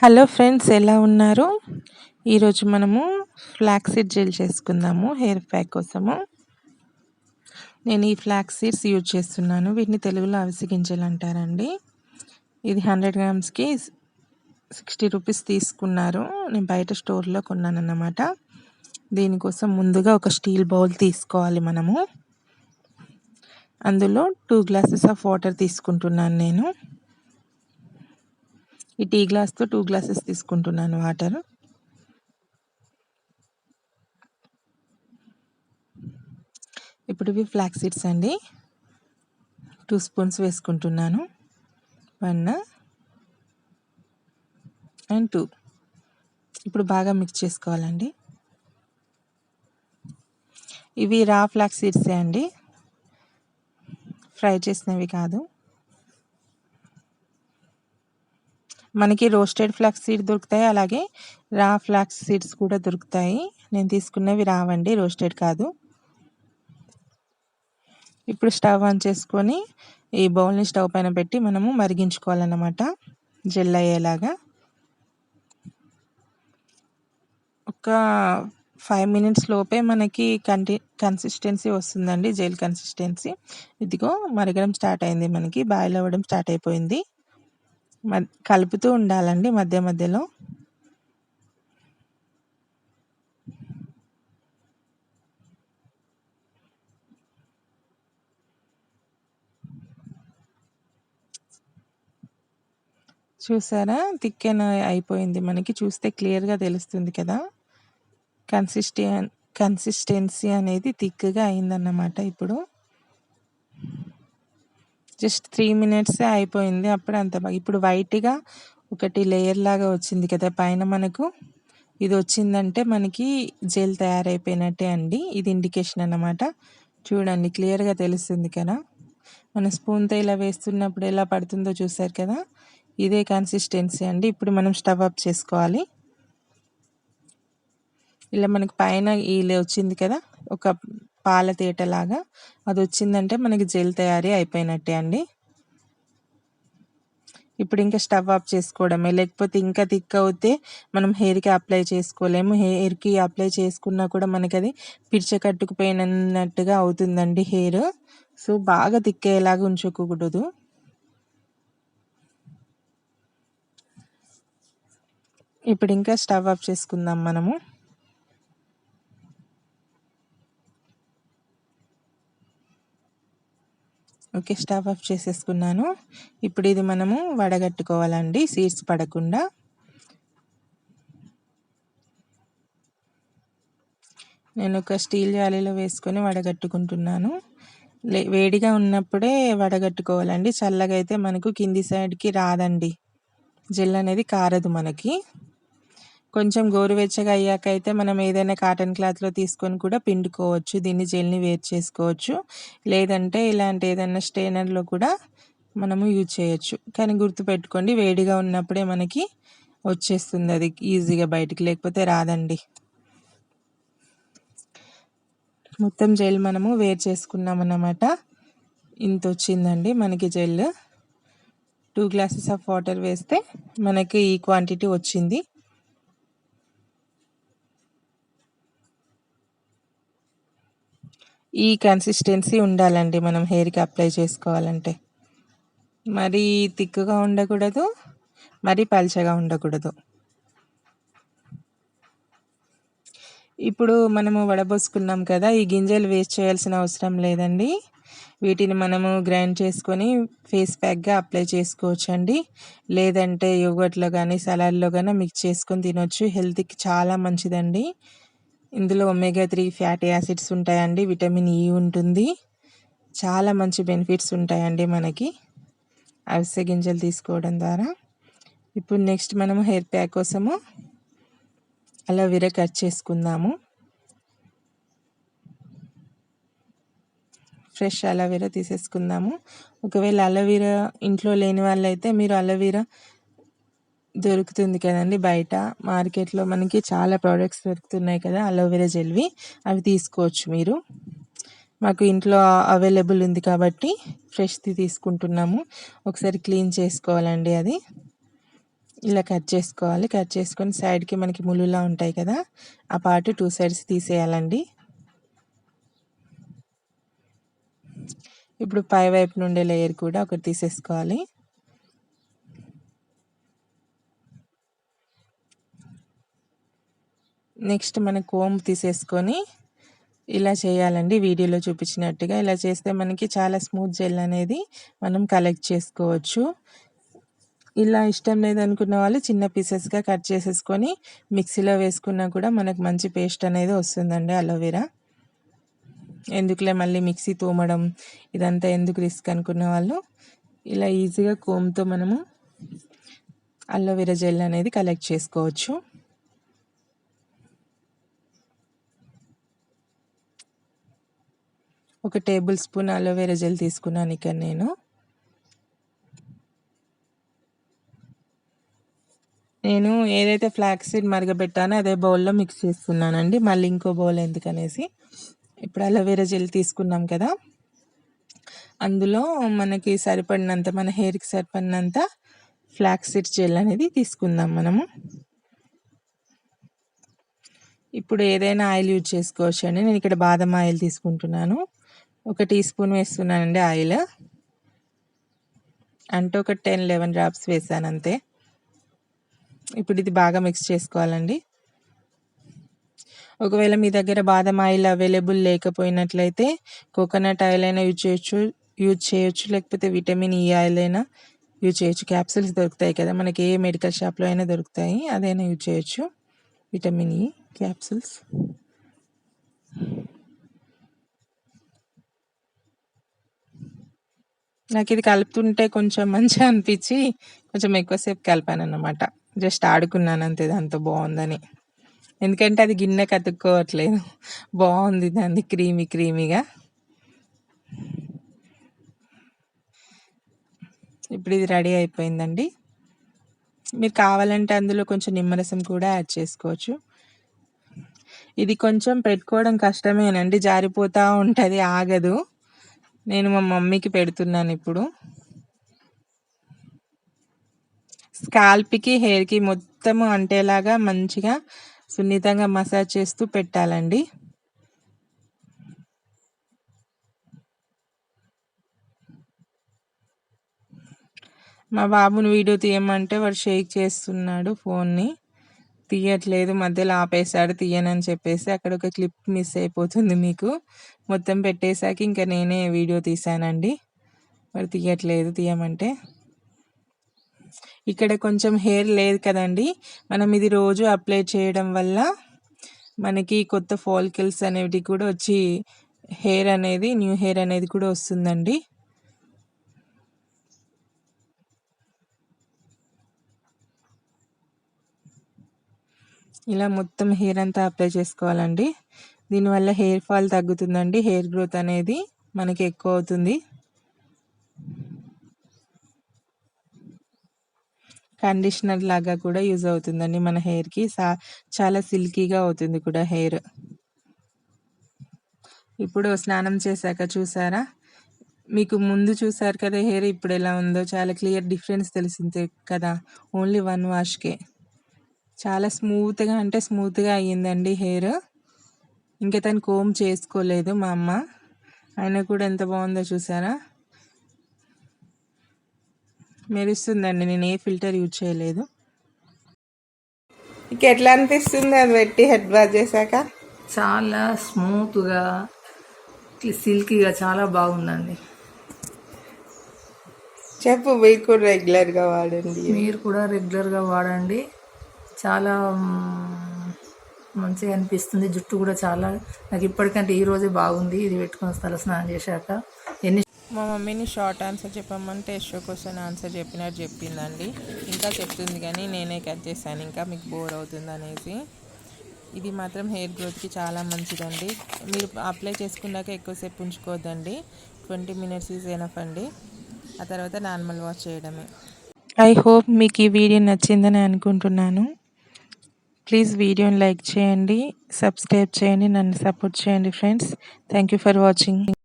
Hello friends ఎలా ఉన్నారు? ఈరోజు మనము ఫ్లాక్ సీడ్ జెల్ చేసుకుందాము హెయిర్ ప్యాక్ కోసము. నేను ఈ ఫ్లాక్ సీడ్స్ యూజ్ చేస్తున్నాను వీటిని తెలుగులో అవిసి గింజలు అంటారండి. ఇది హండ్రెడ్ గ్రామ్స్కి సిక్స్టీ రూపీస్ తీసుకున్నారు. నేను బయట స్టోర్లో కొన్నాను అన్నమాట దీనికోసం ముందుగా ఒక స్టీల్ బౌల్ తీసుకోవాలి మనము. అందులో టూ గ్లాసెస్ ఆఫ్ వాటర్ తీసుకుంటున్నాను నేను. ఈ టీ గ్లాస్తో టూ గ్లాసెస్ తీసుకుంటున్నాను వాటర్. ఇప్పుడు ఇవి ఫ్లాక్ సీడ్స్ అండి. టూ స్పూన్స్ వేసుకుంటున్నాను. One and two. ఇప్పుడు బాగా మిక్స్ చేసుకోవాలండి. ఇవి రా ఫ్లాక్ సీడ్సే అండి. ఫ్రై చేసినవి కాదు. మనకి రోస్టెడ్ ఫ్లాక్స్ సీడ్ దొరుకుతాయి. అలాగే రా ఫ్లాక్స్ సీడ్స్ కూడా దొరుకుతాయి. నేను తీసుకున్నవి రావండి రోస్టెడ్ కాదు. ఇప్పుడు స్టవ్ ఆన్ చేసుకొని ఈ బౌల్ని స్టవ్ పైన పెట్టి మనము మరిగించుకోవాలన్నమాట. జెల్ అయ్యేలాగా. ఒక ఫైవ్ మినిట్స్ లోపే మనకి కంటి కన్సిస్టెన్సీ వస్తుందండి జెల్ కన్సిస్టెన్సీ ఇదిగో మరగడం స్టార్ట్ అయింది మనకి. బాయిల్ అవ్వడం స్టార్ట్ అయిపోయింది. కలుపుతూ ఉండాలండి మధ్య మధ్యలో. చూసారా? థిక్కెన్ అయిపోయింది మనకి. చూస్తే క్లియర్గా తెలుస్తుంది కదా? కన్సిస్టెన్ కన్సిస్టెన్సీ అనేది థిక్గా అయిందన్నమాట ఇప్పుడు. జస్ట్ త్రీ మినిట్సే అయిపోయింది. అప్పుడు అంత ఇప్పుడు వైట్గా ఒకటి లేయర్ లాగా వచ్చింది కదా పైన మనకు. ఇది వచ్చిందంటే మనకి జెల్ తయారైపోయినట్టే అండి. ఇది ఇండికేషన్ అన్నమాట. చూడండి క్లియర్గా తెలుస్తుంది కదా. మన స్పూన్తో ఇలా వేస్తున్నప్పుడు ఎలా పడుతుందో చూసారు కదా? ఇదే కన్సిస్టెన్సీ అండి. ఇప్పుడు మనం స్టవ్ అప్ చేసుకోవాలి. ఇలా మనకి పైన ఇలా వచ్చింది కదా ఒక పాల తేటలాగా అది వచ్చిందంటే మనకి జెల్ తయారీ అయిపోయినట్టే అండి. ఇప్పుడు ఇంకా స్టవ్ ఆఫ్ చేసుకోవడమే. లేకపోతే ఇంకా థిక్ అవుతే మనం హెయిర్కి అప్లై చేసుకోలేము. హెయిర్కి అప్లై చేసుకున్నా కూడా మనకి అది పిడిచకట్టుకుపోయినట్టుగా అవుతుందండి హెయిర్. సో బాగా థిక్ అయ్యేలాగా ఉంచుకోకూడదు ఇప్పుడు ఇంకా స్టవ్ ఆఫ్ చేసుకుందాం మనము. ఓకే స్టవ్ ఆఫ్ చేసేసుకున్నాను. ఇప్పుడు ఇది మనము వడగట్టుకోవాలండి సీడ్స్ పడకుండా. నేను ఒక స్టీల్ జాలీలో వేసుకొని వడగట్టుకుంటున్నాను. వేడిగా ఉన్నప్పుడే వడగట్టుకోవాలండి. చల్లగా అయితే మనకు కింది సైడ్కి రాదండి. జెల్ అనేది కారదు మనకి. కొంచెం గోరువెచ్చగా అయ్యాక అయితే మనం ఏదైనా కాటన్ క్లాత్లో తీసుకొని కూడా పిండుకోవచ్చు. దీన్ని జెల్ని వేరు చేసుకోవచ్చు. లేదంటే ఇలాంటి ఏదైనా స్టెయినర్లో కూడా మనము యూజ్ చేయొచ్చు. కానీ గుర్తుపెట్టుకోండి వేడిగా ఉన్నప్పుడే మనకి వచ్చేస్తుంది అది ఈజీగా బయటికి లేకపోతే రాదండి. మొత్తం జెల్ మనము వేరు చేసుకున్నాం అన్నమాట ఇంత వచ్చిందండి మనకి gel. Two glasses of water వేస్తే మనకి ఈ క్వాంటిటీ వచ్చింది. ఈ కన్సిస్టెన్సీ ఉండాలండి మనం హెయిర్కి అప్లై చేసుకోవాలంటే. మరీ తిక్కుగా ఉండకూడదు మరీ పల్చగా ఉండకూడదు. ఇప్పుడు మనము వడబోసుకున్నాం కదా ఈ గింజలు వేస్ట్ చేయాల్సిన అవసరం లేదండి. వీటిని మనము గ్రైండ్ చేసుకొని ఫేస్ ప్యాక్గా అప్లై చేసుకోవచ్చు అండి లేదంటే యోగట్లో కానీ సలాడ్లో కానీ మిక్స్ చేసుకొని తినొచ్చు. హెల్త్కి చాలా మంచిదండి. ఇందులో ఒమేగా త్రీ ఫ్యాటీ యాసిడ్స్ ఉంటాయండి విటమిన్ ఈ e ఉంటుంది. చాలా మంచి బెనిఫిట్స్ ఉంటాయండి మనకి. అవిసె గింజలు తీసుకోవడం ద్వారా. ఇప్పుడు నెక్స్ట్ మనము హెయిర్ ప్యాక్ కోసము అలోవెరా కట్ చేసుకుందాము. ఫ్రెష్ అలోవెరా తీసేసుకుందాము. ఒకవేళ అలోవెరా ఇంట్లో లేని వాళ్ళైతే మీరు అలోవెరా దొరుకుతుంది కదండి బయట. మార్కెట్లో మనకి చాలా ప్రోడక్ట్స్ దొరుకుతున్నాయి కదా అలోవెరా జెల్వి. అవి తీసుకోవచ్చు మీరు. మాకు ఇంట్లో అవైలబుల్ ఉంది కాబట్టి ఫ్రెష్ది తీసుకుంటున్నాము. ఒకసారి క్లీన్ చేసుకోవాలండి అది. ఇలా కట్ చేసుకోవాలి. కట్ చేసుకొని సైడ్కి మనకి ములులా ఉంటాయి కదా ఆ పార్ట్ టూ సైడ్స్ తీసేయాలండి. ఇప్పుడు పై వైపు నుండే లేయర్ కూడా ఒకటి తీసేసుకోవాలి. నెక్స్ట్ మన కోమ్ తీసేసుకొని ఇలా చేయాలండి. వీడియోలో చూపించినట్టుగా ఇలా చేస్తే మనకి చాలా స్మూత్ జెల్ అనేది మనం కలెక్ట్ చేసుకోవచ్చు. ఇలా ఇష్టం లేదనుకున్న వాళ్ళు చిన్న పీసెస్గా కట్ చేసేసుకొని మిక్సీలో వేసుకున్నా కూడా మనకు మంచి పేస్ట్ అనేది వస్తుందండి అలోవెరా. ఎందుకులే మళ్ళీ మిక్సీ తోమడం ఇదంతా ఎందుకు రిస్క్ అనుకున్న వాళ్ళు ఇలా ఈజీగా కోమ్తో మనము అలోవెరా జెల్ అనేది కలెక్ట్ చేసుకోవచ్చు. ఒక టేబుల్ స్పూన్ అలోవెరా జెల్ తీసుకున్నాను ఇక్కడ నేను. నేను ఏదైతే ఫ్లాక్స్ సీడ్ మరగబెట్టానో అదే బౌల్లో మిక్స్ చేస్తున్నానండి మళ్ళీ ఇంకో బౌల్ ఎందుకనేసి. ఇప్పుడు అలోవెరా జెల్ తీసుకున్నాం కదా. అందులో మనకి సరిపడినంత మన హెయిర్కి సరిపడినంత ఫ్లాక్స్ సీడ్ జెల్ అనేది తీసుకుందాం మనము. ఇప్పుడు ఏదైనా ఆయిల్ యూజ్ చేసుకోవచ్చు అండి నేను ఇక్కడ బాదం ఆయిల్ తీసుకుంటున్నాను. ఒక టీ స్పూన్ వేస్తున్నానండి ఆయిల్. అంటే ఒక టెన్ లెవెన్ డ్రాప్స్ వేసాను అంతే ఇప్పుడు ఇది బాగా మిక్స్ చేసుకోవాలండి. ఒకవేళ మీ దగ్గర బాదం ఆయిల్ అవైలబుల్ లేకపోయినట్లయితే కోకోనట్ ఆయిల్ అయినా యూజ్ చేయొచ్చు యూజ్ చేయొచ్చు లేకపోతే విటమిన్ ఈ ఆయిల్ అయినా యూజ్ చేయొచ్చు. క్యాప్సిల్స్ దొరుకుతాయి కదా మనకి ఏ మెడికల్ షాప్లో అయినా దొరుకుతాయి అదైనా యూజ్ చేయొచ్చు. Vitamin E capsules. నాకు ఇది కలుపుతుంటే కొంచెం మంచిగా అనిపించి కొంచెం ఎక్కువసేపు కలిపాను అనమాట జస్ట్ ఆడుకున్నాను అంతే దాంతో బాగుందని. ఎందుకంటే అది గిన్నె కతుక్కోవట్లేదు. బాగుంది దాన్ని క్రీమీ క్రీమీగా. ఇప్పుడు ఇది రెడీ అయిపోయిందండి. మీరు కావాలంటే అందులో కొంచెం నిమ్మరసం కూడా యాడ్ చేసుకోవచ్చు. ఇది కొంచెం పెట్టుకోవడం కష్టమేనండి జారిపోతూ ఉంటుంది ఆగదు. నేను మా మమ్మీకి పెడుతున్నాను ఇప్పుడు. స్కాల్ప్కి హెయిర్కి మొత్తం అంటేలాగా మంచిగా సున్నితంగా మసాజ్ చేస్తూ పెట్టాలండి. మా బాబుని వీడియో తీయమంటే వాడు షేక్ చేస్తున్నాడు ఫోన్ని. తీయట్లేదు మధ్యలో ఆపేశాడు తీయనని చెప్పేసి అక్కడ ఒక క్లిప్ మిస్ అయిపోతుంది మీకు. మొత్తం పెట్టేశాక ఇంకా నేనే వీడియో తీశానండి. మరి తీయట్లేదు తీయమంటే. ఇక్కడ కొంచెం హెయిర్ లేదు కదండి. మనం ఇది రోజు అప్లై చేయడం వల్ల మనకి కొత్త ఫాల్కిల్స్ అనేవి కూడా వచ్చి హెయిర్ అనేది న్యూ హెయిర్ అనేది కూడా వస్తుందండి. ఇలా మొత్తం హెయిర్ అంతా అప్లై చేసుకోవాలండి. దీనివల్ల హెయిర్ ఫాల్ తగ్గుతుందండి. హెయిర్ గ్రోత్ అనేది మనకి ఎక్కువ అవుతుంది. కండిషనర్ లాగా కూడా యూజ్ అవుతుందండి మన హెయిర్కి. సా చాలా సిల్కీగా అవుతుంది కూడా హెయిర్. ఇప్పుడు స్నానం చేశాక చూసారా? మీకు ముందు చూసారు కదా హెయిర్ ఇప్పుడు ఎలా ఉందో? చాలా క్లియర్ డిఫరెన్స్ తెలిసింది కదా. ఓన్లీ వన్ వాష్కే. చాలా స్మూత్గా అంటే స్మూత్గా అయ్యిందండి హెయిర్. ఇంకా తను కోమ్ చేసుకోలేదు మా అమ్మ. అయినా కూడా ఎంత బాగుందో చూసారా? మెరుస్తుందండి. నేను ఏ ఫిల్టర్ యూజ్ చేయలేదు. ఇక ఎట్లా అనిపిస్తుంది అది పెట్టి హెడ్ వాష్ చేశాక? చాలా స్మూత్గా సిల్కీగా చాలా బాగుందండి. చెప్పు మీరు కూడా రెగ్యులర్గా వాడండి. మీరు కూడా రెగ్యులర్గా వాడండి. చాలా మంచిగా అనిపిస్తుంది. జుట్టు కూడా చాలా నాకు ఇప్పటికంటే ఈ రోజే బాగుంది. ఇది పెట్టుకొని తల స్నానం చేశాక. ఎన్ని మా మమ్మీని షార్ట్ ఆన్సర్ చెప్పమంటే ఎషో క్వశ్చన్ ఆన్సర్ చెప్పినట్టు చెప్పిందండి. ఇంకా చెప్తుంది కానీ నేనే కట్ చేశాను. ఇంకా మీకు బోర్ అవుతుంది అనేసి. ఇది మాత్రం హెయిర్ గ్రోత్కి చాలా మంచిదండి. మీరు అప్లై చేసుకున్నాక ఎక్కువసేపు ఉంచుకోవద్దండి. ట్వంటీ మినిట్స్ ఈజ్ ఎనఫ్ అండి. ఆ తర్వాత నార్మల్ వాష్ చేయడమే. ఐ హోప్ మీకు ఈ వీడియో నచ్చిందని అనుకుంటున్నాను. ప్లీజ్ వీడియోని లైక్ చేయండి సబ్స్క్రైబ్ చేయండి నన్ను సపోర్ట్ చేయండి friends. Thank you for watching